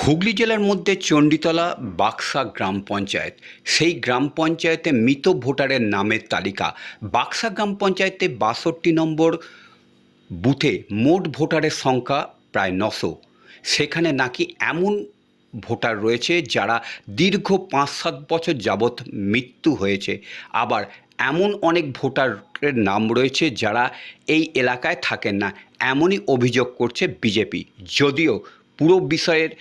হুগলি জেলার মধ্যে চণ্ডীতলা বাক্সা গ্রাম পঞ্চায়েত। সেই গ্রাম পঞ্চায়েতে মৃত ভোটারের নামের তালিকা। বাক্সা গ্রাম পঞ্চায়েতে বাষট্টি নম্বর বুথে মোট ভোটারের সংখ্যা প্রায় নশো। সেখানে নাকি এমন ভোটার রয়েছে যারা দীর্ঘ পাঁচ সাত বছর যাবৎ মৃত্যু হয়েছে। আবার এমন অনেক ভোটারের নাম রয়েছে যারা এই এলাকায় থাকেন না। এমনই অভিযোগ করছে বিজেপি। যদিও পুরো বিষয়ের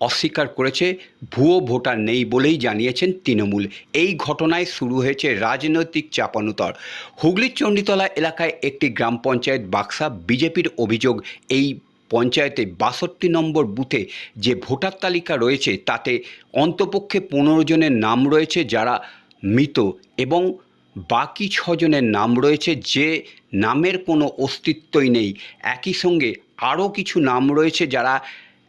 অস্বীকার করেছে, ভুয়ো ভোটার নেই বলেই জানিয়েছেন তৃণমূল। এই ঘটনায় শুরু হয়েছে রাজনৈতিক চাপানুতর। হুগলির চণ্ডীতলা এলাকায় একটি গ্রাম পঞ্চায়েত বাক্সা বিজেপির অভিযোগ, এই পঞ্চায়েতে বাষট্টি নম্বর বুথে যে ভোটার তালিকা রয়েছে তাতে অন্তপক্ষে পনেরো জনের নাম রয়েছে যারা মৃত এবং বাকি ছজনের নাম রয়েছে যে নামের কোনো অস্তিত্বই নেই। একই সঙ্গে আরও কিছু নাম রয়েছে যারা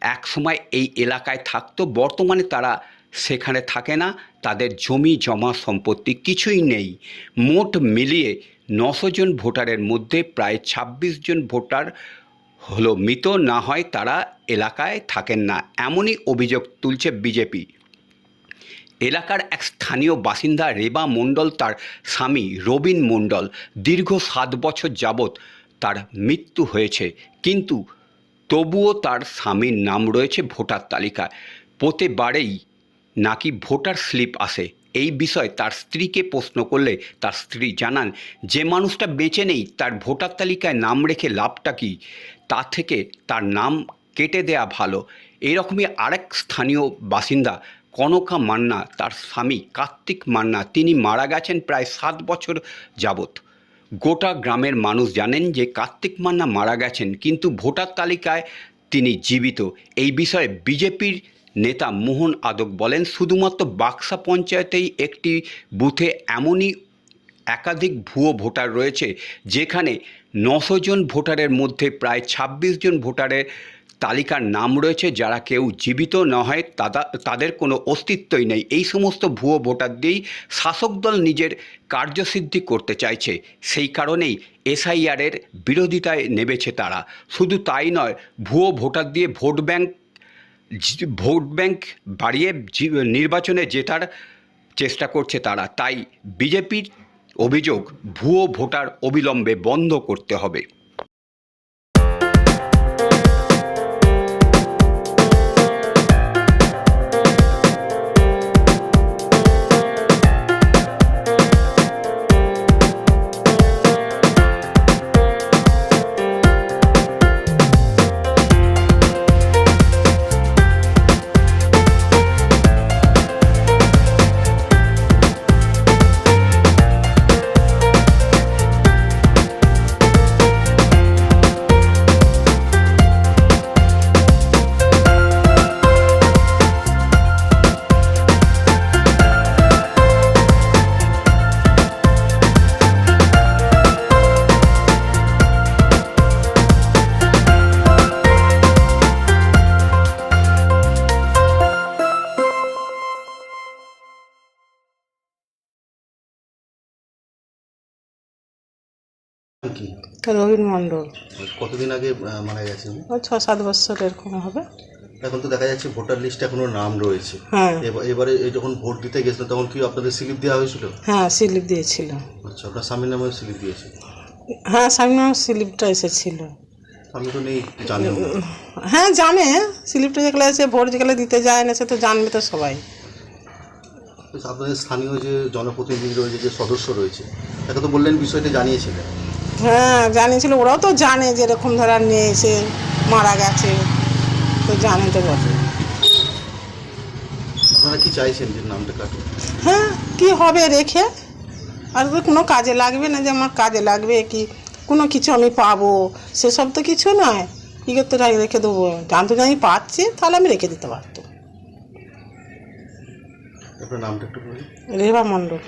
একসময় এই এলাকায় থাকতো, বর্তমানে তারা সেখানে থাকে না, তাদের জমি, জমা সম্পত্তি কিছুই নেই। মোট মিলিয়ে নশো জন ভোটারের মধ্যে প্রায় ২৬ জন ভোটার হলো মৃত, না হয় তারা এলাকায় থাকেন না, এমনই অভিযোগ তুলছে বিজেপি। এলাকার এক স্থানীয় বাসিন্দা রেবা মণ্ডল, তার স্বামী রবিন মণ্ডল, দীর্ঘ সাত বছর যাবৎ তার মৃত্যু হয়েছে। কিন্তু তবুও তার স্বামীর নাম রয়েছে ভোটার তালিকায়। প্রতিবারেই নাকি ভোটার স্লিপ আসে? এই বিষয়ে তার স্ত্রীকে প্রশ্ন করলে তার স্ত্রী জানান, যে মানুষটা বেঁচে নেই, তার ভোটার তালিকায় নাম রেখে লাভটা কী? তা থেকে তার নাম কেটে দেয়া ভালো। এরকমই আরেক স্থানীয় বাসিন্দা কনকা মান্না, তার স্বামী কার্তিক মান্না, তিনি মারা গেছেন প্রায় সাত বছর যাবৎ। গোটা গ্রামের মানুষ জানেন যে কার্তিক মান্না মারা গেছেন, কিন্তু ভোটার তালিকায় তিনি জীবিত। এই বিষয়ে বিজেপির নেতা মোহন আদক বলেন, শুধুমাত্র বাক্সা পঞ্চায়েতেই একটি বুথে এমনই একাধিক ভুয়ো ভোটার রয়েছে, যেখানে নশো জন ভোটারের মধ্যে প্রায় ২৬ জন ভোটারের তালিকার নাম রয়েছে, যারা কেউ জীবিত না হয়, তাদা, তাদের কোনো অস্তিত্বই নেই। এই সমস্ত ভুয়ো ভোটার দিয়েই শাসক দল নিজের কার্যসিদ্ধি করতে চাইছে। সেই কারণেই এসআইআরের বিরোধিতায় নেমেছে তারা। শুধু তাই নয়, ভুয়ো ভোটার দিয়ে ভোট ব্যাংক ভোট ব্যাংক বাড়িয়ে নির্বাচনে জেতার চেষ্টা করছে তারা। তাই বিজেপির অভিযোগ ভুয়ো ভোটার অবিলম্বে বন্ধ করতে হবে। কি? রবীন মণ্ডল। কতদিন আগে মারা গেছেন? ওই ছ সাত বছর এরকম হবে। এখন তো দেখা যাচ্ছে ভোটার লিস্টে এখনও নাম রয়েছে। হ্যাঁ। এবার- এবারে এই যখন ভোট দিতে গেছিলেন তখন কি আপনাদের স্লিপ দেওয়া হয়েছিল? হ্যাঁ স্লিপ দিয়েছিল। আচ্ছা আপনার স্বামীর নামে স্লিপ দিয়েছে? হ্যাঁ সামনে স্লিপটা এসেছিল। আমি তো নেই জানেন না। হ্যাঁ জানে। স্লিপটা যেগুলো এসে ভোট যেগুলো দিতে যায় না সে তো জানবে তো সবাই। তো আপনাদের স্থানীয় যে জনপ্রতিনিধি রয়েছে যে সদস্য রয়েছে তাকে তো বললেন বিষয়টা জানিয়েছিলেন। হ্যাঁ জানিয়েছিল ওরাও তো জানে যে এরকম ধরা নিয়ে এসে মারা গেছে। তো জানে তো বটে। আপনারা কি চাইছেন যে নামটা কাটুন হ্যাঁ কি হবে রেখে? আর তো কোনো কাজে লাগবে না যে আমার কাজে লাগবে কি? কোনো কিছু আমি পাবো। সেসব তো কিছু নয়। কী করতে রেখে দেবো। জানতো যে আমি পাচ্ছি তাহলে আমি রেখে দিতে পারতো আপনার নামটা একটু রেবা মণ্ডল।